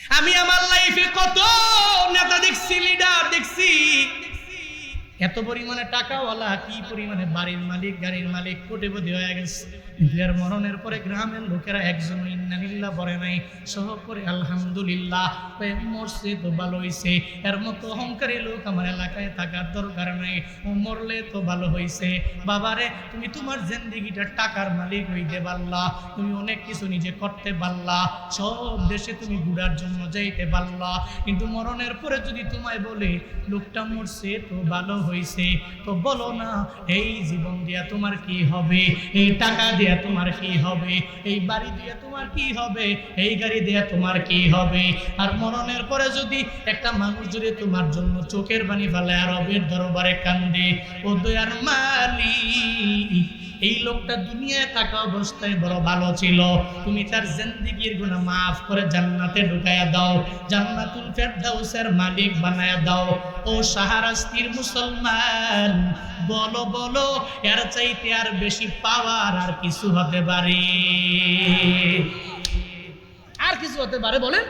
আমি আমার লাইফে কত নেতা দেখছি লিডার দেখছি। এত পরিমাণে টাকাওয়ালা, কি পরিমাণে বাড়ির মালিক, গাড়ির মালিক, কোটিপতি হয়ে গেছে। মরণের পরে গ্রামের লোকেরা একজন ইন্নালিল্লাহ পরে নাই। সহ করে আলহামদুলিল্লাহ মরছে তো ভালো হইছে এর মতো অহংকারী লোক আমার এলাকায় থাকার দরকার নাই। ও মরলে তো ভালো হইছে। বাবারে, তুমি তোমার জিন্দিগিটা টাকার মালিক হইতে পারলা। তুমি অনেক কিছু নিজে করতে পারলা। সব দেশে তুমি ঘুরার জন্য যাইতে পারলা। কিন্তু মরণের পরে যদি তোমায় বলে, লোকটা মরছে তো ভালো হইছে। তো বলো না, এই জীবন দিয়া তোমার কি হবে? এই টাকা দিয়া তোমার কি হবে? এই বাড়ি দিয়া তোমার কি হবে? এই গাড়ি দিয়া তোমার কি হবে? আর মরণের পরে যদি একটা মানুষ যদি তোমার জন্য চোখের বাণী ফেলে আর রবের দরবারে কান্দে, ও দয়ার মালিক, এই লোকটা দুনিয়ায় থাকা অবস্থায় বড় ভালো ছিল। তুমি তার জিন্দিগির গুণা মাফ করে জান্নাতে ঢুকাইয়া দাও, জান্নাতুল ফেরদাউসের মালিক বানায়া দাও। ও সাহারাস্তির মুসলমান বলো বলো, এর চাইতে আর বেশি পাওয়ার আর কিছু হতে পারে? আর কিছু হতে পারে বলেন?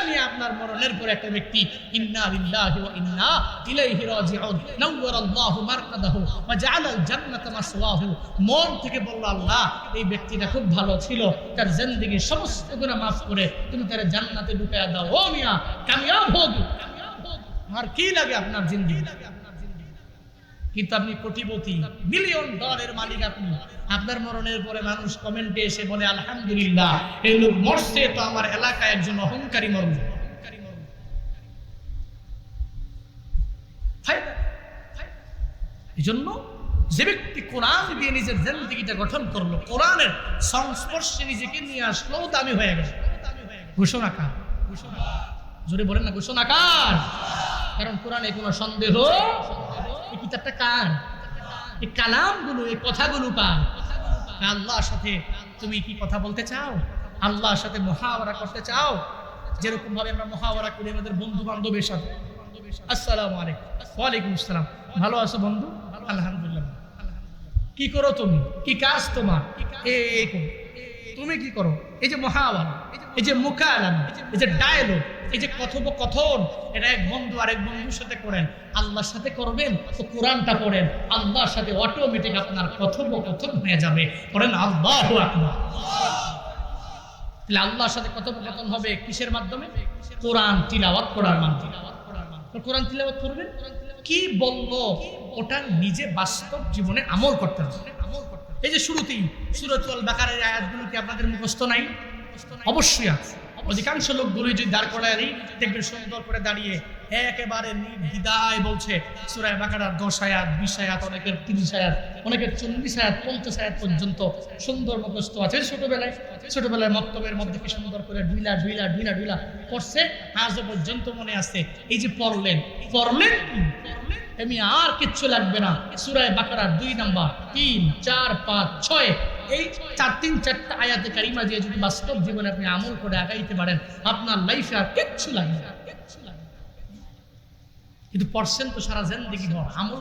আমি আপনার মরণের পর একটা ব্যক্তি, ইন্না লিল্লাহি ওয়া ইন্না ইলাইহি রাজিউন। নাওয়ারাল্লাহু মারকাদাহু ওয়া জাআলাল জান্নাতা মাসওয়াহু। মন থেকে বলল, আল্লাহ, এই ব্যক্তিটা খুব ভালো ছিল। তার জিন্দেগির সমস্ত গুনাহ maaf করে তুমি তার জান্নাতে ঢুকায়া দাও। ও মিয়া, কামিয়াব হোগি আর কি লাগে আপনার জিন্দেগি? কিন্তু আপনি কোটিপতি মিলিয়ন ডলারের মালিক আপনি। আপনার মরণের পরে মানুষ কমেন্টে এসে বলে, আলহামদুলিল্লাহ, এই লোক মরছে, তো আমার এলাকায় একজন অহংকারী মরল এই জন্য যে ব্যক্তি কোরআন দিয়ে নিজের জিন্দগিটা গঠন করল, কোরআনের সংস্পর্শে নিজেকে নিয়ে আসলো দামি হয়ে গেল। ঘোষণা কার? জোরে বলেন না, ঘোষণা কার? কারণ কোরআনে কোনো সন্দেহ এই কিতাবটা কার? এই কালামগুলো, এই কথাগুলো কার? আল্লাহর সাথে তুমি কি কথা বলতে চাও? আল্লাহর সাথে মহাওয়ারা করতে চাও? যেরকম ভাবে আমরা মহাওয়ারা করি আমাদের বন্ধু বান্ধবের সাথে। আসসালামু আলাইকুম। ওয়ালাইকুম আসসালাম। ভালো আছো বন্ধু? আলহামদুলিল্লাহ। কি করো তুমি? কি কাজ তোমার? এই করো। তুমি কি করো? এই যে মহাওয়ারা এই যে মুখালাম এই যে ডায়লগ এই যে কথোপকথন, এটা এক বন্ধু আরেক বন্ধুর সাথে করেন। আল্লাহর সাথে করবেন তো কোরআনটা পড়েন। আল্লাহর সাথে অটোমেটিক আপনার কথোপকথন হয়ে যাবে। করেন আল্লাহ আকবার। তাহলে আল্লাহর সাথে কথোপকথন হবে কিসের মাধ্যমে? কোরআন তিলাওয়াত করার মাধ্যমে। কোরআন তিলাওয়াত করবেন? কি বলল? ওটা নিজে বাস্তব জীবনে আমল করতে হবে। এই যে শুরুতেই সুরতুল বাকারের আয়াতগুলো কি আপনাদের মুখস্থ নাই? অবশ্যই আছে। অধিকাংশ লোকগুলোই যদি দাঁড় করায় দেখবেন সুন্দর করে দাঁড়িয়ে একেবারে নির্দ্বিধায় বলছে সুরায় বাকারার দশ আয়াত, বিশ আয়াত, অনেকের তিরিশ আয়াত, অনেকের চল্লিশ আয়াত, পঞ্চাশ আয়াত পর্যন্ত সুন্দর মুখস্থ আছে। ছোটবেলায় ছোটবেলায় মক্তবের মধ্যে কি সুন্দর করে ডুইলা ডুইলা ডুইলা ডুইলা পড়ছে আজও পর্যন্ত মনে আছে। এই যে পড়লেন পড়লেন কি? এমনি আর কিচ্ছু লাগবে না। সুরায় বাকারার দুই নাম্বার, তিন, চার, পাঁচ, ছয়। এই চার, তিন, চারটা আয়াতে কারিমা দিয়ে যদি বাস্তব জীবনে আপনি আমল করে আগাইতে পারেন, আপনার লাইফে আর কিচ্ছু লাগবে না। কিন্তু তো সারা আমল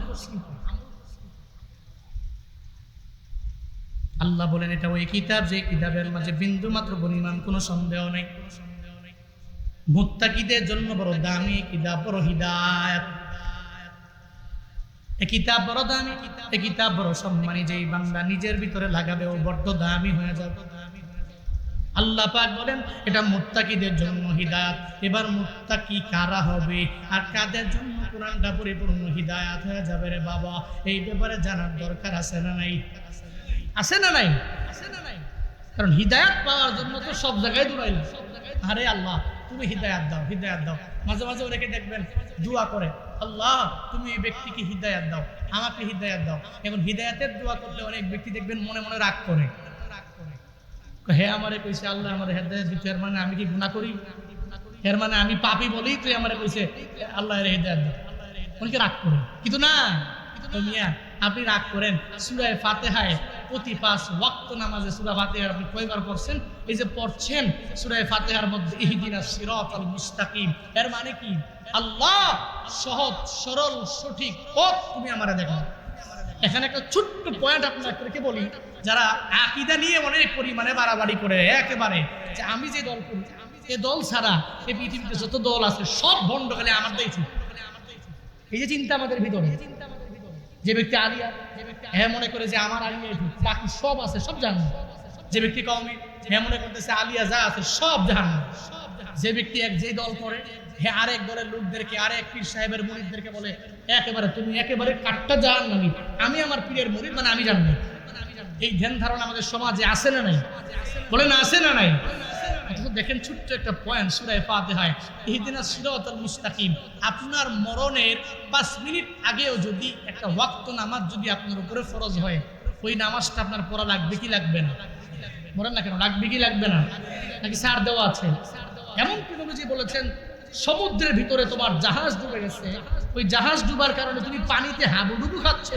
আল্লাহ বলেন, এটা ওই কিতাব, যে কিতাবের মাঝে বিন্দু মাত্র পরিমাণ কোনো সন্দেহ নেই। মুত্তাকিদের জন্য বড় দামি কিতাব, বড় হিদায়াত। এ কিতাব বড় দামি, এ কিতাব বড় সম্মানী। যেই বান্দা নিজের ভিতরে লাগাবে, ও বড্ড দামি হয়ে যাবে। আল্লাহ পাক বলেন, এটা মুত্তাকিদের জন্য হিদায়াত। এবার মুত্তাকি কারা হবে? আর কাদের জন্য কোরআনটা পরিপূর্ণ হিদায়াত হয়ে যাবে রে বাবা? এই ব্যাপারে জানার দরকার আছে না নাই? আছে না নাই? আছে না নাই কারণ হিদায়াত পাওয়ার জন্য তো সব জায়গায় দৌড়াইল। আরে আল্লাহ তুমি হিদায়াত দাও হিদায়াত দাও। মাঝে মাঝে অনেকে দেখবেন দোয়া করে। আল্লাহ, তুমি এই ব্যক্তিকে হিদায়াত দাও, আমাকে হিদায়াত দাও। এখন হিদায়াতের দোয়া করলে অনেক ব্যক্তি দেখবেন মনে মনে রাগ করে। হে আমারে কইছে, আল্লাহ আমার হেদায়ত দিতে। এর মানে আমি কি গুনাহ করি? এর মানে আমি পাপি বলি তুই আমারে কইছে, আল্লাহ এর হেদায়ত দাও। অনেকে রাগ করে। কিন্তু না। তো মিয়া, আপনি রাগ করেন। সুরায় ফাতেহায় প্রতি পাঁচ ওয়াক্ত নামাজে সুরা ফাতেহার আপনি কয়বার পড়ছেন? এই যে পড়ছেন সুরায় ফাতেহার মধ্যে ইহদিনা সিরাত আল মুস্তাকিম। এর মানে কি? আল্লাহ সহজ, সরল, সঠিক পথ তুমি আমারে দেখো। এখানে একটা ছোট্ট পয়েন্ট আপনাকে বলি, যারা আকিদা নিয়ে অনেক পরিমাণে বাড়াবাড়ি করে, একেবারে। যে আমি যে দল করি, এ দল ছাড়া এই পৃথিবীতে যত দল আছে, সব ভণ্ড খালি আমার দেয় ঠিক এই যে চিন্তা আমাদের ভিতরে। যে ব্যক্তি আলিয়া হ্যাঁ মনে করে যে আমার আলিয়া বাকি সব আছে, সব জানো যে ব্যক্তি কমে হ্যাঁ মনে করতেছে আলিয়া যা আছে, সব জানো যে ব্যক্তি এক, যে দল করে হ্যাঁ আরেক দলের লোকদেরকে, আরেক পীর সাহেবের মুরিদদেরকে বলে, একেবারে তুমি একেবারে কাটটা জান নামি আমি আমার পীরের মুরিদ মানে আমি জানব এই ধ্যান ধারণা আমাদের সমাজে আসে না নাই? বলে না আছে না নাই? দেখেন ছোট্ট একটা পয়েন্ট সুরায় পাতে হয় ইহদিনা সিরাতাল মুস্তাকিম। আপনার মরণের পাঁচ মিনিট আগেও যদি একটা ওয়াক্ত নামাজ যদি আপনার উপরে ফরজ হয়, ওই নামাজটা আপনার পড়া লাগবে কি লাগবে না? বলেন না কেন? লাগবে কি লাগবে না? নাকি সার দেওয়া আছে? এমন নবীজি বলেছেন সমুদ্রের ভিতরে তোমার জাহাজ ডুবে গেছে। ওই জাহাজ ডুবার কারণে তুমি পানিতে হাবুডুবু খাচ্ছ।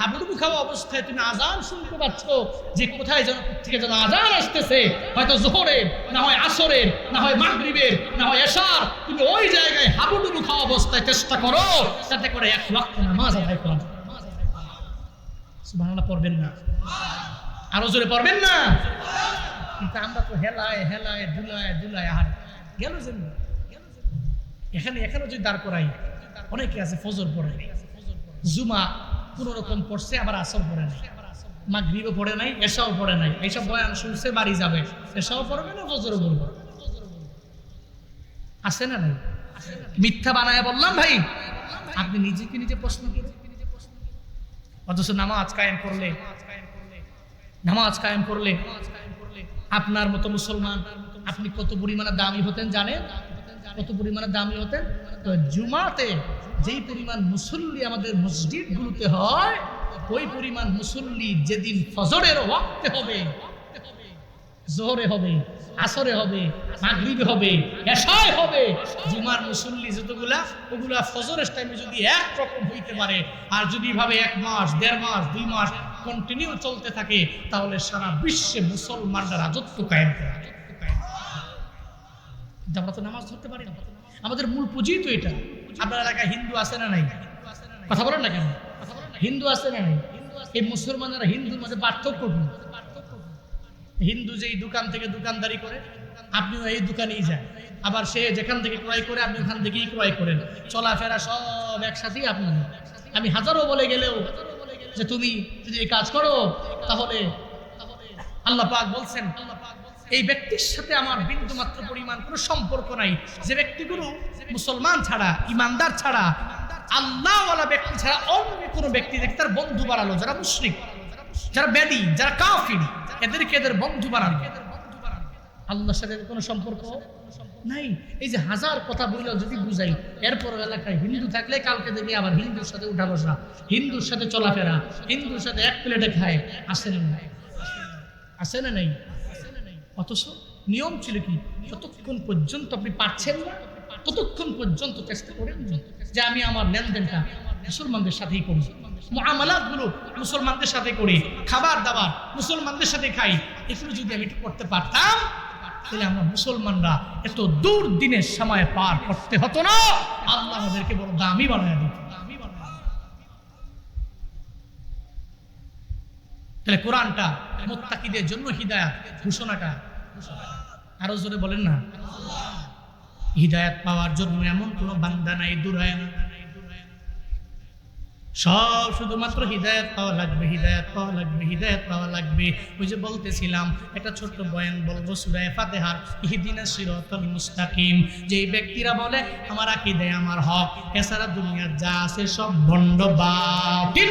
হাবুডুবু খাওয়া অবস্থায় তুমি আজান শুনতে পাচ্ছ যে কোথায় যেন থেকে যেন আজান আসতেছে। হয়তো জোহরের, না হয় আসরের, না হয় মাগরিবের, না হয় এশার। তুমি ওই জায়গায় হাবুডুবু খাওয়া অবস্থায় চেষ্টা করো, যাতে করে এক ওয়াক্ত নামাজ আদায় করা। সুবহানাল্লাহ, পড়বেন না। আরও জোরে পড়বেন না? কিন্তু আমরা তো হেলায় হেলায়, দুলায় দুলায় আর গেল যেন এখানে এখানে যদি দাঁড় করাই, অনেকে আছে ফজর পড়ে। জুমা কোন রকম পড়ছে, আবার আসর পড়ে নাই। মাগরিবও পড়ে নাই এসাও পড়ে নাই। এইসব বয়ান শুনছে, বাড়ি যাবে। এসাও পড়বে না ফজরও পড়বে? আছে না নাই? মিথ্যা বানায় বললাম ভাই। আপনি নিজেকে নিজে প্রশ্ন করুন। অথচ নামাজ কায়েম করলে, নামাজ কায়েম করলে, আপনার মতো মুসলমান আপনি কত পরিমাণে দামি হতেন জানেন? কত পরিমাণে দামি হতেন? তো জুমাতে যেই পরিমাণ মুসল্লি আমাদের মসজিদগুলোতে হয়, ওই পরিমাণ মুসল্লি যেদিন ফজরের ওয়াক্তে হবে, জোহরে হবে, আসরে হবে, মাগরিবে হবে, এশায় হবে, জুমার মুসল্লি যতগুলা, ওগুলা ফজরের টাইমে যদি এক রকম হইতে পারে, আর যদি ভাবে এক মাস, দেড় মাস, দুই মাস কন্টিনিউ চলতে থাকে, তাহলে সারা বিশ্বে মুসলমানরা রাজত্ব কায়েম করে কিন্তু আমরা তো নামাজ ধরতে পারি না। আমাদের মূল পুঁজি তো এটা। আপনার এলাকায় হিন্দু আছে না নাই? কথা বলেন না কেন? হিন্দু আছে না নাই? এই মুসলমানেরা হিন্দুর মধ্যে পার্থক্য হিন্দু যেই দোকান থেকে দোকানদারি করে, আপনিও এই দোকানেই যান। আবার সে যেখান থেকে ক্রয় করে, আপনি ওখান থেকেই ক্রয় করেন। চলাফেরা সব একসাথেই আপনার। আমি হাজারো বলে গেলেও যে তুমি যদি এই কাজ করো, তাহলে আল্লাহ পাক বলছেন এই ব্যক্তির সাথে আমার বিন্দু মাত্র পরিমাণ কোনো সম্পর্ক নাই। যে ব্যক্তিগুলো মুসলমান ছাড়া, ইমানদার ছাড়া, আল্লাহওয়ালা ব্যক্তি ছাড়া অন্য কোনো ব্যক্তি দেখে তার বন্ধু বাড়ালো যারা মুশরিক, যারা বেদি যারা কাফির, এদেরকে এদের বন্ধু বানানো আল্লাহর সাথে কোনো সম্পর্ক নাই? এই যে হাজার কথা বললেও যদি বুঝাই, এরপর এলাকায় হিন্দু থাকলে কালকে দেখি আবার হিন্দুর সাথে উঠা বসা, হিন্দুর সাথে চলাফেরা, হিন্দুর সাথে এক প্লেটে খায়, আসে না আসে না নাই? অথচ নিয়ম ছিল কি? যতক্ষণ পর্যন্ত আপনি পারছেন না, ততক্ষণ পর্যন্ত চেষ্টা করেন যে আমি আমার লেনদেনটা মুসলমানদের সাথেই করি। মুআমালাতগুলো মুসলমানদের সাথে করি, খাবার দাবার মুসলমানদের সাথে খাই। এগুলো যদি আমি একটু করতে পারতাম, তাহলে আমরা মুসলমানরা এত দূর দিনের সময় পার করতে হতো না। আল্লাহ আমাদেরকে বড় দামি বানায় দিত। তাহলে কোরআনটা মোত্তাকিদের জন্য হিদায়াত, ঘোষণাটা আরও জোরে বলেন না। হিদায়াত পাওয়ার জন্য এমন কোনো বান্দা নাই দূরায় না। সব শুধুমাত্র হৃদায়ত পাওয়া লাগবে, হৃদায়ত পাওয়া লাগবে, হৃদায়ত পাওয়া লাগবে। ওই যে বলতেছিলাম, একটা ছোট্ট বয়ান বলব, সুরায় ফাতেহার, ইহদিনা সিরাতাল মুস্তাকিম। যে ব্যক্তিরা বলে, আমার আকিদে আমার হক, এছাড়া দুনিয়ার যা আছে সব ভণ্ড বাতিল।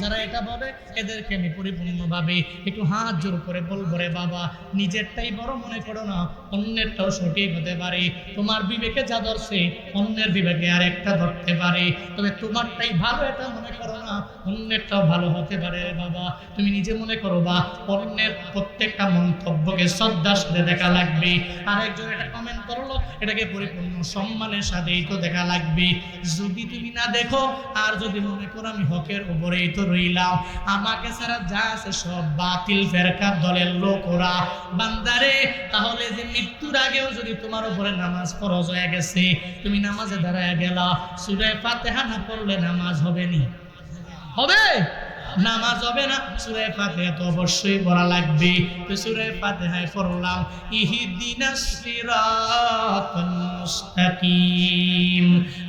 যারা এটা বলে এদেরকে আমি পরিপূর্ণভাবে একটু হাত জোর করে বলব রে বাবা, নিজেরটাই বড় মনে করো না, অন্যেরটাও সঠিক হতে পারে। তোমার বিবেকে যা ধরছে, অন্যের বিবেকে আর একটা ধরতে পারে। তবে তোমারটাই ভালো এটা মনে করো না, অন্যেরটাও ভালো হতে পারে রে বাবা। তুমি নিজে মনে করো বা, অন্যের প্রত্যেকটা মন্তব্যকে শ্রদ্ধার সাথে দেখা লাগবে। আর একজন এটা কমেন্ট করল, এটাকে পরিপূর্ণ সম্মানের সাথেই তো দেখা লাগবে। যদি তুমি না দেখো, আর যদি মনে করো আমি হকের উপরেই তো রইলাম। আমাকে ছাড়া যা আছে সব বাতিল, ফেরকার দলের লোক ওরা। বান্দারে, তাহলে যে মৃত্যুর আগেও যদি তোমার উপরে নামাজ ফরজ হয়ে গেছে, তুমি নামাজে দাঁড়ায় গেলা। সুরে ফাতেহা না পড়লে নামাজ হবে নি? হবে? নামাজ হবে না? সুরে ফাতিহা তো অবশ্যই পড়া লাগবে। তো সুরে ফাতিহায় পড়লাম, ইহিদিনাস সিরাতাল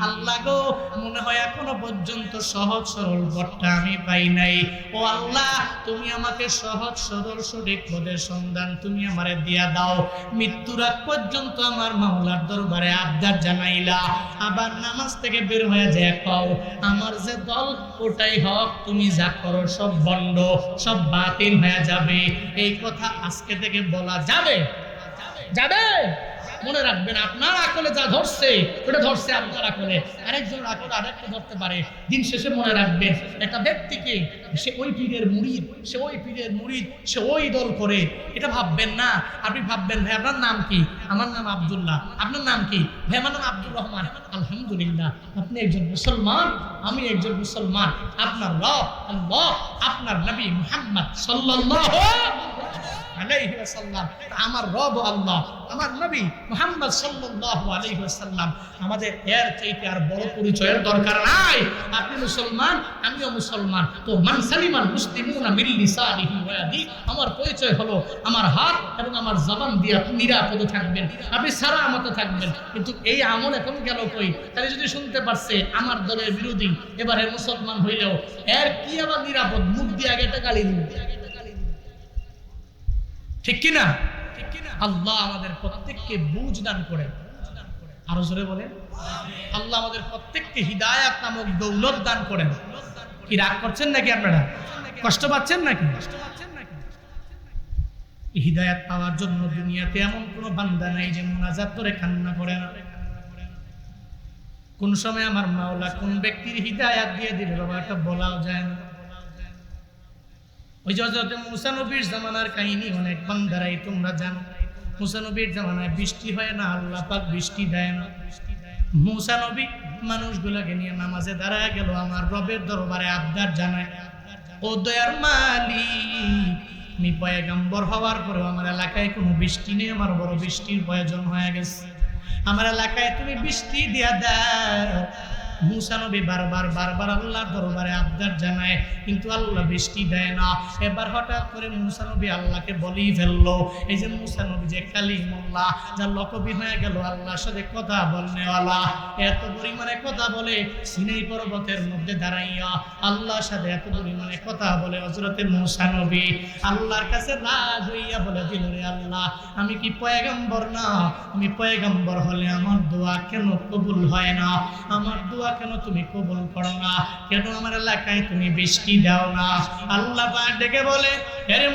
আল্লাহ গো, মনে হয় এখনও পর্যন্ত সহজ সরল পথটা আমি পাই নাই। ও আল্লাহ, তুমি আমাকে সহজ সরল সঠিক পদের সন্ধান তুমি আমারে দিয়া দাও। মৃত্যুর আগ পর্যন্ত আমার মাওলার দরবারে আবদার জানাইলা। আবার নামাজ থেকে বের হয়ে যায় কও, আমার যে দল, ওটাই হক, তুমি যা করো সব বন্ধ সব বাতিল হয়ে যাবে। এই কথা আজকে থেকে বলা যাবে? যাবে? মনে রাখবেন, আপনার আকলে যা ধরছে, ওটা ধরছে আপনার আকলে। আরেকজন আকলে আরেকটা ধরতে পারে। দিন শেষে মনে রাখবেন, একটা ব্যক্তিকে সে ওই পীরের মুরিদ সে ওই পীরের মুরিদ সে ওই দল করে। এটা ভাববেন না। আপনি ভাববেন, ভাই, আপনার নাম কি? আমার নাম আব্দুল্লাহ। আপনার নাম কি? ভাই, আমার নাম আব্দুর রহমান। আলহামদুলিল্লাহ। আপনি একজন মুসলমান? আমি একজন মুসলমান। আপনার রব? আল্লাহ। আপনার নবী মুহাম্মদ সাল্লাল্লাহু আলাইহি ওয়াসাল্লাম আমার রব আল্লাহ, আমার নবী সাল্লাল্লাহু আলাইহি ওয়াসাল্লাম। আমাদের এর চাইতে আর বড় পরিচয়ের দরকার নাই। আপনি মুসলমান, আমিও মুসলমান। তো মান সালিমান মুসলিমুনা মিন লিসানিহি ওয়া ইয়াদি, আমার পরিচয় হলো আমার হাত এবং আমার জবান দিয়ে আপনি নিরাপদে থাকবেন, আপনি সারা মতো থাকবেন। কিন্তু এই আমল এখন গেল কই? তাহলে যদি শুনতে পারছে, আমার দলের বিরোধী, এবারে মুসলমান হইলেও এর কি আবার নিরাপদ? মুখ দিয়ে আগে একটা গালি দিবে ঠিক কিনা? আল্লাহ আমাদের প্রত্যেককে বুঝ দান করেন। আরও জোরে বলেন। আল্লাহ আমাদের প্রত্যেককে হিদায়াত নামক দৌলত দান করেন। কি রাগ করছেন নাকি আপনারা? কষ্ট পাচ্ছেন নাকি? হিদায়াত পাওয়ার জন্য দুনিয়াতে এমন কোন বান্দা নাই যে মোনাজাত করে কান্না করে না। কোন সময় আমার মাওলা কোন ব্যক্তির হিদায়াত দিয়ে দিবে বাবা, এটা বলাও যায় না। ওই হজরত মুসা নবীর জামানার কাহিনী অনেক বান্দারাই তোমরা জানো। মুসা নবীর জামানায় বৃষ্টি হয় না, আল্লাহ পাক বৃষ্টি দেয় না। মুসা নবী মানুষগুলোকে নিয়ে নামাজে দাঁড়ায় গেল, আমার রবের দরবারে আবদার জানায়, ও দয়ার মালিক আমি পয়গাম্বর হওয়ার পরেও আমার এলাকায় কোনো বৃষ্টি নেই, আমার বড় বৃষ্টির প্রয়োজন হয়ে গেছে। আমার এলাকায় তুমি বৃষ্টি দিয়া দাও মুসা নবী বারবার বারবার আল্লাহর দরবারে আবদার জানায়, কিন্তু আল্লাহ বৃষ্টি দেয় না। এবার হঠাৎ করে মুসা নবী আল্লাহকে বলেই ফেলল, এই যে মুসা নবী যে কালিমুল্লাহ যার লকবি হয়ে গেল, আল্লাহর সাথে কথা বলনেওয়ালা। এত পরিমাণে কথা বলে সিনাই পর্বতের মধ্যে দাঁড়াইয়া আল্লাহর সাথে এত পরিমাণে কথা বলে হজরতে মুসা নবী। আল্লাহর কাছে রাগ হইয়া বলে, দিল রে আল্লাহ, আমি কি পয়গম্বর না? আমি পয়গম্বর হলে আমার দোয়া কেন কবুল হয় না? আমার দোয়া কেন তুমি কবুল করো না? কেন আমার এলাকায় তুমি বৃষ্টি দাও না? আল্লাহ ডেকে বলে আরে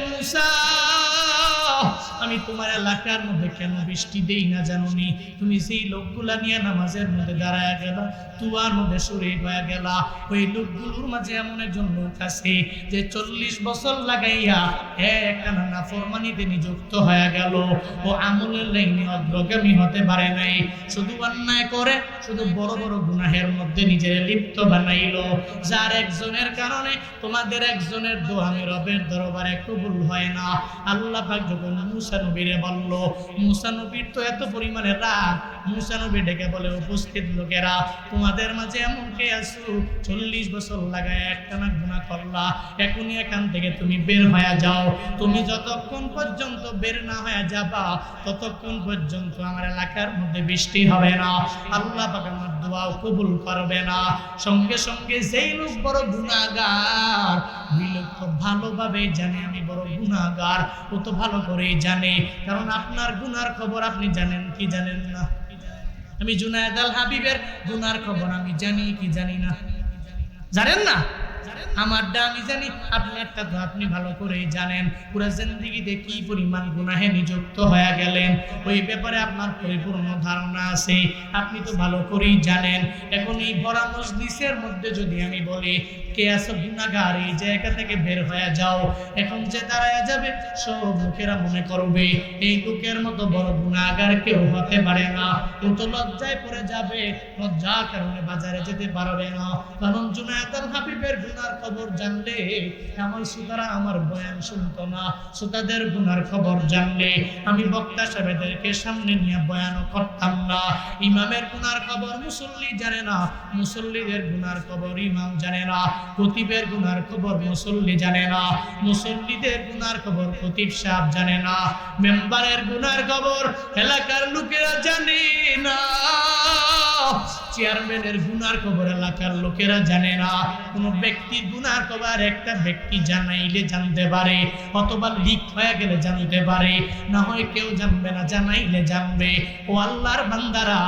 আমি তোমার এলাকার মধ্যে কেন বৃষ্টি দেই না জানুনি? তুমি সেই লোকগুলা নিয়ে নামাজের মধ্যে দাঁড়ায় গেলা, তুয়ার মধ্যে সরে হয়ে গেলা, ওই লোকগুলোর মাঝে এমন একজন লোক আছে যে চল্লিশ বছর লাগাইয়া একখানা নাফরমানিতে নিযুক্ত হয়ে গেল। ও আমলের লাইনে অগ্রগামী হতে পারে নাই। শুধু অন্যায় করে, শুধু বড় বড় গুনাহের মধ্যে নিজের লিপ্ত বানাইলো। যার একজনের কারণে তোমাদের একজনের দোয়া আমি রবের দরবারে কবুল হয় না। আল্লাহ পাক যখন মুসা নবীরে বলল মুসা নবীর তো এত পরিমাণে রাগ মুসা নবী ডেকে বলে, উপস্থিত লোকেরা, তোমাদের মাঝে এমন কে আসু চল্লিশ বছর লাগায় একটানা গুণা করলা। এখনই এখান থেকে তুমি বের হয়ে যাও। তুমি যতক্ষণ পর্যন্ত বের না হয়ে যাবা, ততক্ষণ পর্যন্ত আমার এলাকার মধ্যে বৃষ্টি হবে না। আল্লাহ আমার দোয়াও কবুল করবে না। সঙ্গে সঙ্গে যেই লোক বড় গুণাগার ওই লোক খুব ভালোভাবে জানে আমি বড় গুণাগার ও তো ভালো করেই জানে। কারণ আপনার গুনার খবর আপনি জানেন কি জানেন না? আমি জুনায়দ আল হাবিবের গুনার খবর আমি জানি কি জানি না। জানেন না? আমারটা আমি জানি আপনারটা তো আপনি ভালো করেই জানেন। পুরো জিন্দিগিতে কি পরিমাণ গুনাহে নিযুক্ত হয়ে গেলেন? ওই ব্যাপারে আপনার পরিপূর্ণ ধারণা আছে। আপনি তো ভালো করেই জানেন। এখন এই ভরা মজলিসের মধ্যে যদি আমি বলি, কে আছো গুনাগার এই জায়গা থেকে বের হয়ে যাও। এখন যে দাঁড়ায় যাবে, সব লোকেরা মনে করবে, এই লোকের মতো বড় গুনাগার কেউ হতে পারে না। ও তো লজ্জায় পড়ে যাবে, লজ্জার কারণে বাজারে যেতে পারবে না। কারণ জুনায়দ আল হাবিবের গুনার খবর জানলে আমার শ্রোতারা আমার বয়ান শুনতো না। শ্রোতাদের গুনার খবর জানলে, আমি বক্তা সাহেবদেরকে সামনে নিয়ে বয়ানও করতাম না। ইমামের গুনার খবর মুসল্লি জানে না, মুসল্লিদের গুনার খবর ইমাম জানে না। খতিবের গুনার খবর মুসল্লি জানে না, মুসল্লিদের গুনার খবর খতিব সাহেব জানে না। মেম্বারের গুনার খবর এলাকার লোকেরা জানে না। চেয়ারম্যানের গুনার খবর এলাকার লোকেরা জানে না। কোনো গুনার খবর একটা ব্যক্তি জানাইলে জানতে পারে, অথবা লিক হয়ে গেলে জানতে পারে। না হয় কেউ জানবে না, জানাইলে জানবে। ও আল্লাহর বান্দারা,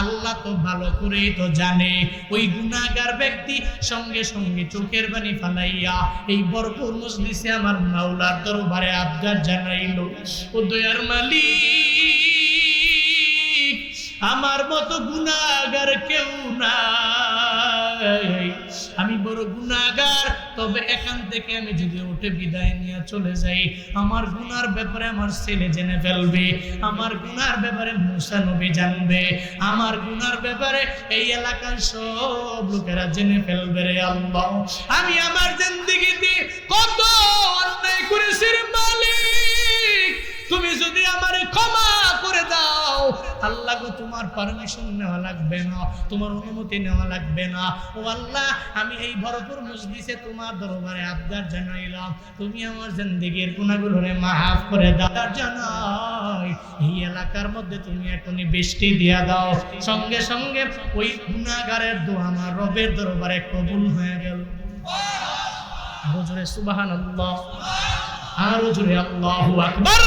আল্লাহ তো ভালো করেই তো জানে। ওই গুনাহগার ব্যক্তি সঙ্গে সঙ্গে চোখের বাণী ফালাইয়া এই ভরপুর মজলিসে আমার মাওলার দরবারে আবদার জানাইল। ও দয়ার মালিক আমার মতো গুনাহগার কেউ নাই। আমি বড় গুনাহগার, তবে এখান থেকে আমি যদি উঠে বিদায় নিয়ে চলে যাই, আমার গুনার ব্যাপারে আমার ছেলে জেনে ফেলবে, আমার গুনার ব্যাপারে মুসা নবী জানবে, আমার গুনার ব্যাপারে এই এলাকার সব লোকেরা জেনে ফেলবে রে আল্লাহ। আমি আমার জিন্দিগিতে কত অন্যায় করেছি রে আল্লাহ গো তোমার পারমিশন নেওয়া লাগবে না, তোমার অনুমতি নেওয়া লাগবে না। ও আল্লাহ, আমি এই ভরপুর মসজিদে তোমার দরবারে আবদার জানাইলাম। তুমি আমার জিন্দেগির গুণাগুলোরে মাফ করে দাও। আবদার জানাই, এই এলাকার মধ্যে তুমি এখনই বৃষ্টি দিয়া দাও। সঙ্গে সঙ্গে ওই গুণাগারের দোয়া আমার রবের দরবারে কবুল হয়ে গেল। আরও জোরে সুবাহান আল্লাহ আরও জোরে আল্লাহু আকবার।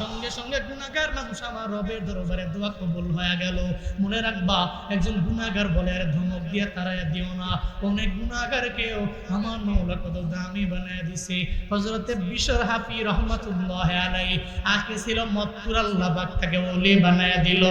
সঙ্গে সঙ্গে গুনাহগার মানুষ আমার রবের দরবারে দোয়া কবুল হয়ে গেল। মনে রাখবা, একজন গুনাহগার বলে, আর ধমক দিয়ে তারাই দিও না। অনেক গুনাহগারকেও আমার মাওলা কত দামি বানায় দিছে। হযরতে বিশর হাফি রহমাতুল্লাহ আলাই আজকে ছিল মতপুর আল্লাহ পাক তাকে ওলি বানায় দিল।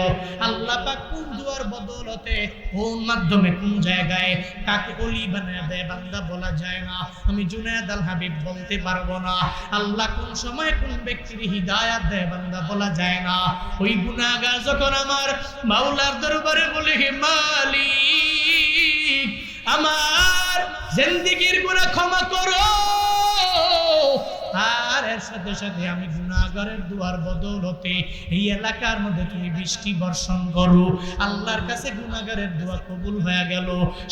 আল্লাহ পাক কোন দুয়ার বদলতে, কোন মাধ্যমে, কোন জায়গায় কাকে ওলি বানায় দেয় বান্দা বলা যায় না। আমি জুনায়েদ আল হাবিব বলতে পারব না। আল্লাহ কোন সময় কোন ব্যক্তির হিদায়াত দেয় বান্দা বলা যায় না। ওই গুনাহগার যখন আমার মাওলার দরবারে বলি মালি আমার জিন্দিগির গুণা ক্ষমা করো। আর এর সাথে সাথে আমি গুনাহগারের দুয়ার বদৌলতে এই এলাকার মধ্যে তুমি বৃষ্টি বর্ষণ করো। আল্লাহর কাছে গুনাহগারের দোয়া কবুল হয়ে গেল।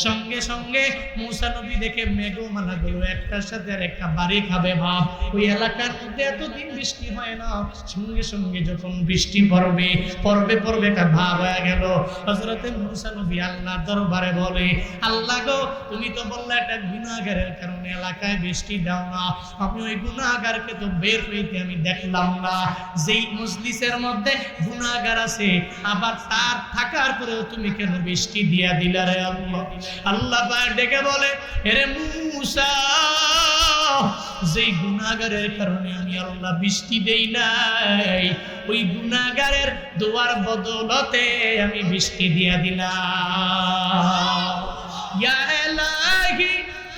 সঙ্গে সঙ্গে মুসা নবী দেখে মেঘমালা গুলো একটার সাথে আর একটা বাড়ি খাবে ভাব ওই এলাকার মধ্যে এতদিন বৃষ্টি হয় না। সঙ্গে সঙ্গে যখন বৃষ্টি পড়বে পড়বে পড়বে একটা ভাব হয়ে গেল। হজরতে মুসা নবী আল্লাহর দরবারে বলে, আল্লাহ গো, তুমি তো বললে একটা গুনাহগারের কারণে এলাকায় বৃষ্টি দাও না। আমি ওই গুনাহগারকে তো বের হইতে আমি দেখলাম না। যেই মজলিসের মধ্যে গুনাহগার আছে, আবার তার থাকার পরেও তুমি কেন বৃষ্টি দিয়া দিলা রে আল্লাহ? আল্লাহ ডেকে বলে, এরে মুসা, যেই গুনাহগারের কারণে আমি আল্লাহ বৃষ্টি দেই নাই, ওই গুনাহগারের দোয়ার বদলতে আমি বৃষ্টি দিয়া দিলাম।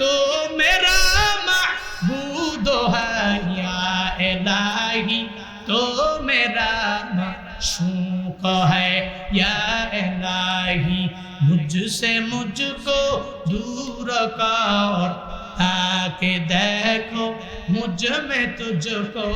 তো মেরা माशूक है, या मुझसे मुझको दूर कर ताकि देखो, मुझमें तुझको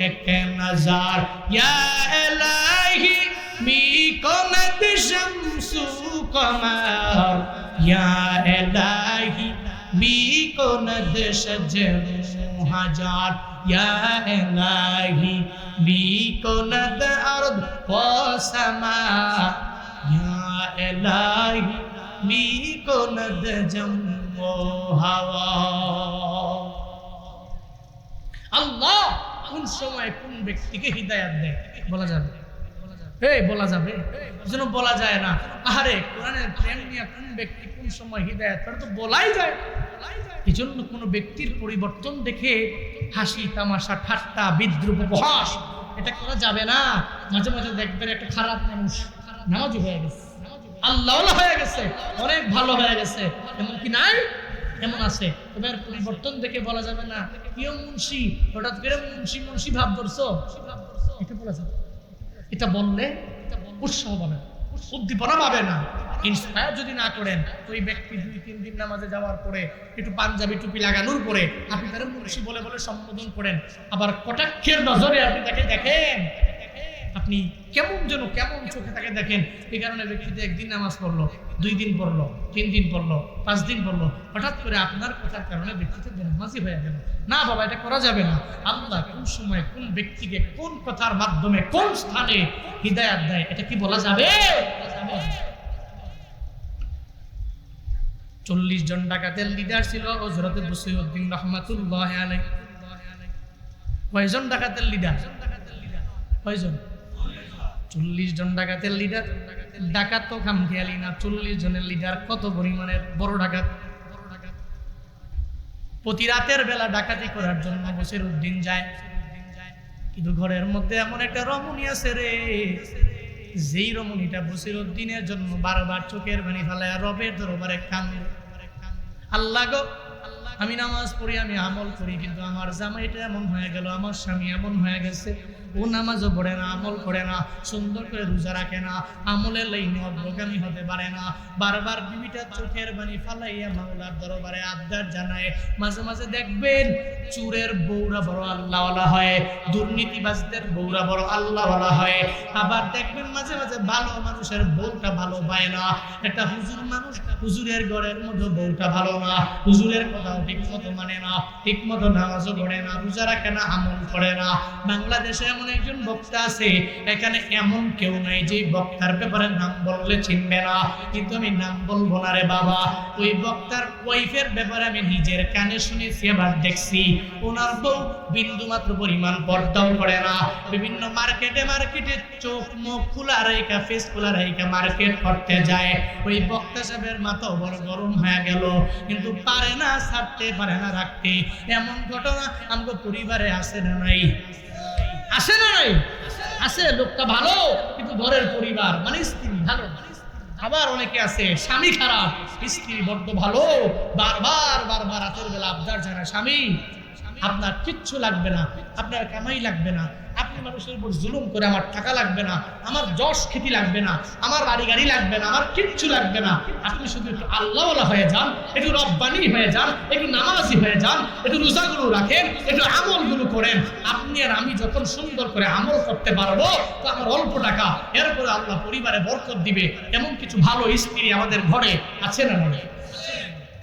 एक नजार। या इलाही मी को नद शमसु कमर या इलाही मी को नद शजर हज़ार। या इलाही বিকলত আরদ ওয়াসামা ইয়া এলাহি বিকলত জম্ম হাওয়া। আল্লাহ কোন সময় কোন ব্যক্তিকে হৃদায়াত দেয়? বলা যাবে। এই, বলা যাবে? যেন বলা যায় না। আরে কোরআনের প্রেম নিয়ে কোন ব্যক্তি কোন সময় হৃদায়াত করে তো বলাই যায়। এই জন্য কোনো ব্যক্তির পরিবর্তন দেখে হাসি, তামাশা, ঠাট্টা, বিদ্রুপ, উপহাস, এটা করা যাবে না। মাঝে মাঝে দেখবেন একটা খারাপ মানুষ নামাজি হয়ে গেছে। আল্লাহ হয়ে গেছে, অনেক ভালো হয়ে গেছে। এমন কি নাই? এমন আছে। এবার পরিবর্তন দেখে বলা যাবে না। কেউ মুন্সি? হঠাৎ করে মুন্সি মুন্সি ভাব ধরছো? এটা বলা যাবে এটা বললে উৎসাহ পাবে উদ্দীপনা পাবে না। ইন্সপায়ার যদি না করেন ওই ব্যক্তি দুই, তিন দিন নামাজে যাওয়ার পরে, একটু পাঞ্জাবি টুপি লাগানোর পরে, আপনি তার মুর্শি বলে বলে সম্বোধন করেন। আবার কটাক্ষের নজরে আপনি তাকে দেখেন। আপনি কেমন যেন, কেমন চোখে তাকে দেখেন। এই কারণে ব্যক্তিতে একদিন নামাজ পড়ল। দুই দিন পড়ল, তিন দিন পড়ল, পাঁচ দিন পড়ল, হঠাৎ করে আপনার কথার কারণে ব্যক্তিতে বেনামাজি হয়ে গেল। না বাবা, এটা করা যাবে না। আল্লাহ কোন সময় কোন ব্যক্তিকে কোন কথার মাধ্যমে, কোন স্থানে হৃদায়াত দেয়, এটা কি বলা যাবে? চল্লিশ জন ডাকাতের লিডার ছিল হজরতে বসিউদ্দিন রহমাতুল্লাহ আলাই কয়জন ডাকাতের লিডার কয়জন? চল্লিশ জন ডাকাতের লিডার ডাকাত তো না, চল্লিশ জনের লিডার কত পরিমাণের বড় ডাকাত? প্রতি রাতের বেলা ডাকাতি করার জন্য বসির উদ্দিন যায়। কিন্তু ঘরের মধ্যে এমন একটা রমণী আছে রে, যেই রমণীটা বসির উদ্দিনের জন্য বারবার চোখের পানি ফেলায় রবের দরবারে কান্দে। আল্লাহ গো, আমি নামাজ পড়ি, আমি আমল করি, কিন্তু আমার জামাইটা এমন হয়ে গেল, আমার স্বামী এমন হয়ে গেছে। ও নামাজও পড়ে না, আমল করে না, সুন্দর করে রোজা রাখে না, আমলের লাইনে অগ্রগামী হতে পারে না। বারবার বিবিটা চোখের বাণী ফালাইয়া মাওলার দরবারে আবদার জানায়। মাঝে মাঝে দেখবেন চুরের বউরা বড় আল্লাহওয়ালা হয়, দুর্নীতিবাজদের বউরা বড় আল্লাহওয়ালা হয়। আবার দেখবেন মাঝে মাঝে ভালো মানুষের বউটা ভালো পায় না। একটা হুজুর মানুষ হুজুরের ঘরের মধ্যে বউটা ভালো না, হুজুরের কথাও ঠিক মতো মানে না ঠিক মতো নামাজও পড়ে না, রোজা রাখে না, আমল করে না। বাংলাদেশে এমন একজন বক্তা আছে, এখানে এমন কেউ নাই যে বক্তার ব্যাপারে নাম বললে চিনবে না। কিন্তু আমি নাম বলব না রে বাবা। ওই বক্তার ওয়াইফের ব্যাপারে আমি নিজের কানে শুনেছি আবার দেখছি। ওনার বউ বিন্দু মাত্র পরিমাণ পর্দাও করে না। বিভিন্ন মার্কেটে মার্কেটে চোখ মুখ খোলা রেখা ফেস খোলা রেখা মার্কেট করতে যায়। ওই বক্তা সাহেবের মাথা বড় গরম হয়ে গেল। কিন্তু পারে না, ছাড়তে পারে না, রাখতে। এমন ঘটনা আমাকে পরিবারে আসে না নাই? আসে না নাই? আছে লোকটা ভালো, কিন্তু ঘরের পরিবার মানে স্ত্রী ভালো। আবার অনেকে আছে, স্বামী খারাপ, স্ত্রী বড্ড ভালো, বারবার বারবার রাতের বেলা আবদার জানায়, স্বামী আপনার কিচ্ছু লাগবে না আপনার কামাই লাগবে না আপনি মানুষের উপর জুলুম করে আমার টাকা লাগবে না আমার যশ খ্যাতি লাগবে না আমার বাড়ি গাড়ি লাগবে না আমার কিচ্ছু লাগবে না। আপনি শুধু একটু আল্লাহওয়ালা হয়ে যান একটু রব্বানি হয়ে যান একটু নামাজি হয়ে যান একটু রোজাগুলো রাখেন একটু আমলগুলো করেন। আপনি আর আমি যখন সুন্দর করে আমল করতে পারব তো আমার অল্প টাকা এরপরে আল্লাহ পরিবারে বরকত দিবে। এমন কিছু ভালো স্ত্রী আমাদের ঘরে আছে না নয়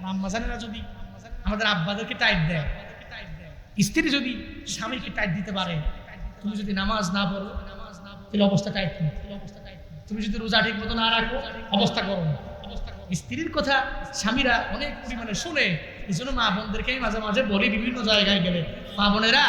আম্মা জানেরা যদি? আমাদের আব্বাদেরকে টাইট দেয় স্ত্রী যদি স্বামীকে টাইট দিতে পারে, তুমি যদি নামাজ না পড়ো, তাহলে অবস্থা টাইট নেই তুমি যদি রোজা ঠিক মতো না রাখো, অবস্থা করো না স্ত্রীর কথা স্বামীরা অনেক পরিমাণে শুনে। এই জন্য মা বোনদেরকে আমি মাঝে মাঝে বলি বিভিন্ন জায়গায় গেলে, মা বোনেরা,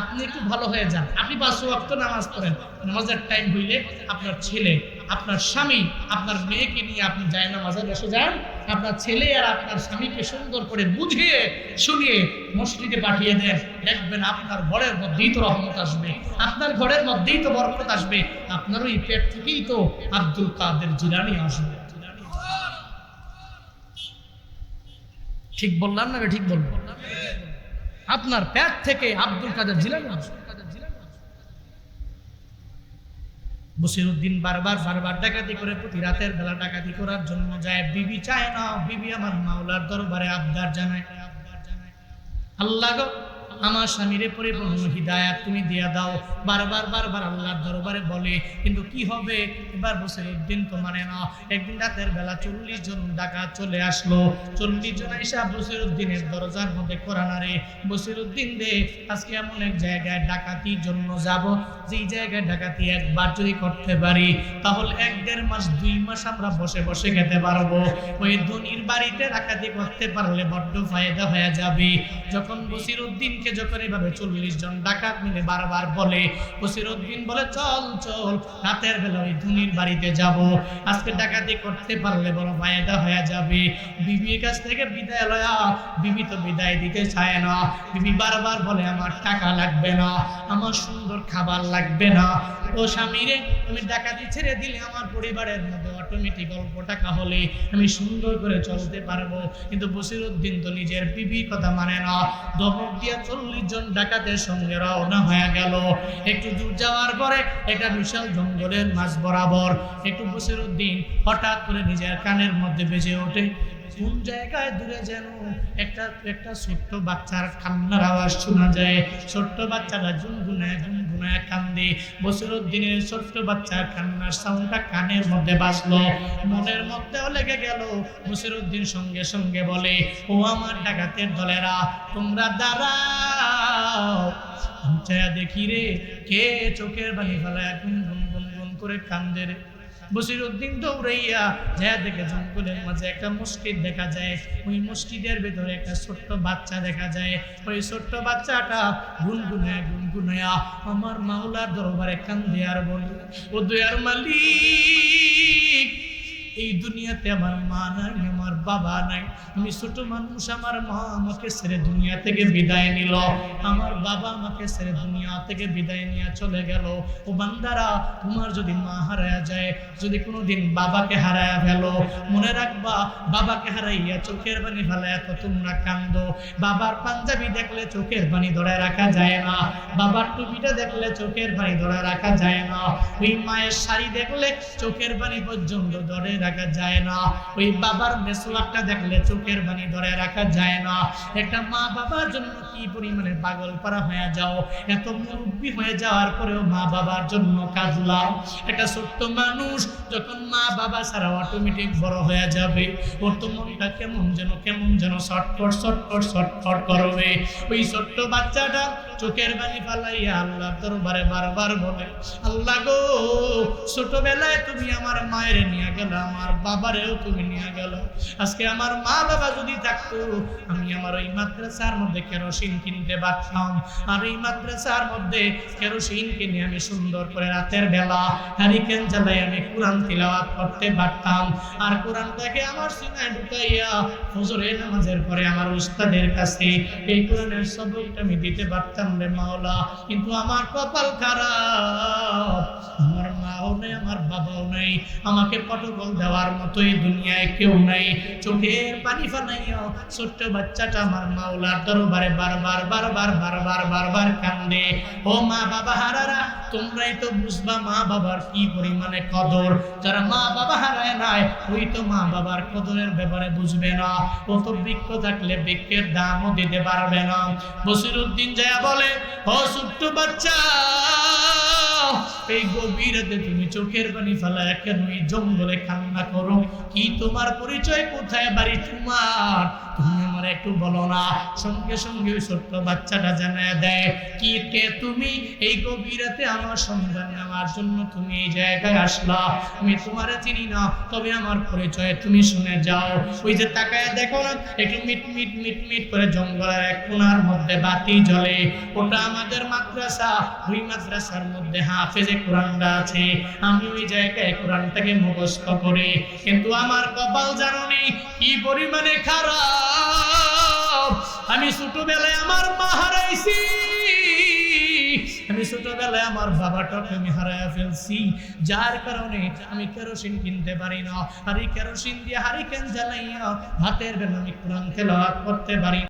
আপনি একটু ভালো হয়ে যান। আপনি পাঁচ ওয়াক্ত নামাজ পড়েন। নামাজের টাইম হইলে আপনার ছেলে আপনার স্বামী আপনার মেয়েকে নিয়ে আপনি যায় নামাজে বসে যান, আপনার ছেলে আর আপনার স্বামীকে সুন্দর করে বুঝিয়ে শুনিয়ে মসজিদে পাঠিয়ে দেন। দেখবেন আপনার ঘরের মধ্যেই তো রহমত আসবে, আপনার ঘরের মধ্যেই তো বরকত আসবে, আপনার ওই পেট থেকেই তো আব্দুল কাদের জিলানি আসবে। ঠিক বললাম না ঠিক বলব আপনার পেট থেকে আব্দুল কাদের জিলানি আসবে। বসিরুদ্দিন বারবার বারবার ডাকাতি করে, প্রতি রাতের বেলা ডাকাতি করার জন্য যায়। বিবি চায় না, বিবি আমার মাওলার দরবারে আবদার জানায়। আল্লাহ আমার স্বামীরে পরিপূর্ণ হিদায়াত তুমি দিয়া দাও। বারবার বারবার আল্লাহর দরবারে বলে, কিন্তু কি হবে? এবার বসে দিন তো মানে না। একদিন রাতের বেলা চল্লিশ জন ডাকা চলে আসলো। চল্লিশ জন এসা বসির উদ্দিনের দরজার মধ্যে কোরআন রে বসির উদ্দিন দে, আজকে এমন এক জায়গায় ডাকাতির জন্য যাব। যেই জায়গায় ডাকাতি একবার যদি করতে পারি, তাহলে এক দেড় মাস, দুই মাস আমরা বসে বসে খেতে পারব। ওই ধনির বাড়িতে ডাকাতি করতে পারলে বড্ড ফায়দা হয়ে যাবে। যখন বসির উদ্দিনকে যখন এভাবে চল্লিশ জন ডাকাত মিলে বারবার বলে বসির উদ্দিন বলে, চল চল, রাতের বেলা ওই ধনির বাড়িতে যাব। আজকে ডাকাতি করতে পারলে বড় ফায়দা হয়ে যাবে। বিবির কাছ থেকে বিদায় লয়া, বিবি তো বিদায় দিতে চায় না। বিবি বারবার বলে, আমার টাকা লাগবে না, আমার সুন্দর খাবার লাগবে না। ও স্বামীরে তুমি ডাকাতি ছেড়ে দিলে আমার পরিবারের মধ্যে অটোমেটিক অল্প টাকা হলে আমি সুন্দর করে চলতে পারব। কিন্তু বসির উদ্দিন তো নিজের বিবির কথা মানে না। দমক দিয়া চল চল্লিশ জন ডাকাতের সঙ্গে রওনা হয়ে গেল। একটু দূর যাওয়ার পরে একটা বিশাল জঙ্গলের মাঝ বরাবর একটু বসিরুদ্দিন হঠাৎ করে নিজের কানের মধ্যে বেজে ওঠে। কোন জায়গায় দূরে যেন একটা একটা ছোট্ট বাচ্চার কান্নার আওয়াজ শোনা যায়। ছোট্ট বাচ্চাটা গুনগুনায় কান্দে। ছোট্ট বাচ্চার কান্নার সাউন্ডটা কানের মধ্যে মনের মধ্যেও লেগে গেল। বসিরুদ্দিন সঙ্গে সঙ্গে বলে, ও আমার ডাকাতের দলেরা, তোমরা দাঁড়াও। দেখি রে, কে চোখের বালি ফেলায় গুম গুন করে কান্দে রে। বসিরুদ্দিন দৌড়াইয়া যা দেখে জঙ্গলের মাঝে একটা মসজিদ দেখা যায়। ওই মসজিদের ভেতরে একটা ছোট্ট বাচ্চা দেখা যায়। ওই ছোট্ট বাচ্চাটা গুনগুনায়, গুনগুনায়া আমার মাওলার দরবারে কান্দে আর বলে, ও দয়ার মালিক এই দুনিয়াতে আমার মা নাই, আমার বাবা নাই। আমি ছোট মানুষ, আমার মা আমাকে ছেড়ে দুনিয়া থেকে বিদায় নিল। আমার বাবা আমাকে ছেড়ে দুনিয়া থেকে বিদায় নিয়ে চলে গেল। ও বান্দারা, তোমার যদি মা হারায়া যায়, যদি কোনোদিন বাবাকে হারায়া ফেলো, মনে রাখবা, বাবাকে হারাইয়া চোখের পানি ফেলায় তো তোমরা কান্দো। বাবার পাঞ্জাবি দেখলে চোখের পানি ধরে রাখা যায় না। বাবার টুপিটা দেখলে চোখের পানি ধরে রাখা যায় না। ওই মায়ের শাড়ি দেখলে চোখের পানি পর্যন্ত ধরে রাখা যায় না। ওই বাবার মেসোয়াকটা দেখলে চোখের পানি ধরে রাখা যায় না। একটা মা বাবার জন্য কি পরিমাণে পাগল করা হয়ে যাও? এত মুরব্বী হয়ে যাওয়ার পরেও মা বাবার জন্য কাঁদলাম। একটা ছোট্ট মানুষ যখন মা বাবা ছাড়া অটোমেটিক বড় হয়ে যাবে, ওর তো মনটা কেমন যেন কেমন যেন শটফট শটফট শটফট করবে। ওই ছোট্ট বাচ্চাটা চোখের বালি ফালাইয়া আল্লাহ দরবারে বারবার বলে, আল্লাহ গো, ছোটবেলায় তুমি আমার মায়ের নিয়ে গেল, আমার বাবারেও তুমি নিয়ে গেল। আজকে আমার মা বাবা যদি থাকতো, আমি আমার ওই মাদ্রাসার মধ্যে কেরোসিন কিনতে পারতাম। আর এই মাদ্রাসার মধ্যে কেরোসিন কিনে আমি সুন্দর করে রাতের বেলা হারিকেন জ্বালাই আমি কোরআন তিলাওয়াত করতে পারতাম। আর কোরআনটাকে আমার সিনায় ঢুকাইয়া ফজরের নামাজের পরে আমার উস্তাদের কাছে এই কোরআনের সবকটা আমি দিতে পারতাম রে মাওলা কিন্তু আমার কপাল খারাপ আমার মাও নেই, আমার বাবাও নেই। আমাকে পটকল দেওয়ার মতো এই দুনিয়ায় কেউ নাই। চোখের পানি ফানাইয়া ছোট্ট বাচ্চাটা আমার মাওলার দরবারে বারবার বারবার বারবার বারবার কান্দে। ও মা বাবা হারারা, তোমরাই তো বুঝবা মা বাবার কি পরিমাণে কদর। যারা মা বাবা হারায় নাই, ওই তো মা বাবার কদরের ব্যাপারে বুঝবে না। ও তো বৃক্ষ থাকলে বৃক্ষের দামও দিতে পারবে না। বসিরুদ্দিন জয়া বলে, ও ছোট্ট বাচ্চা এই গভীর রাতে তুমি চোখের পানি ফেলা কেন এই জঙ্গলে কান্না করো? কি তোমার পরিচয়? কোথায় বাড়ি তোমার? তুমি আমার একটু বলো না। সঙ্গে সঙ্গে ওই ছোট্ট বাচ্চাটা জানায় দেয়, কি কে তুমি? এই গভীর রাতে আমার সন্ধান নেওয়ার জন্য তুমি এই জায়গায় আসলা। আমি তোমারে চিনি না, তবে আমার পরিচয় তুমি শুনে যাও। ওই যে তাকায় দেখো না, একটু মিট মিট মিট মিট করে জঙ্গলের এক কোনার মধ্যে বাতি জ্বলে। ওটা আমাদের মাদ্রাসা। ওই মাদ্রাসার মধ্যে হাফেজে কোরআনটা আছে। আমি ওই জায়গায় কোরআনটাকে মুখস্থ করি। কিন্তু আমার কপাল জাননি, কি পরিমাণে খারাপ। আমি ছোটবেলায় আমার মা হারাইছি। আমি ছোটবেলায় আমার বাবাটাকে আমি হারাইয়া ফেলছি। যার কারণে আমি কেরোসিন কিনতে পারি না। আর এই কেরোসিন দিয়ে হারিকেন জ্বালাইয়া হাতের বেলা আমি কোরআন তেলাওয়াত করতে পারি।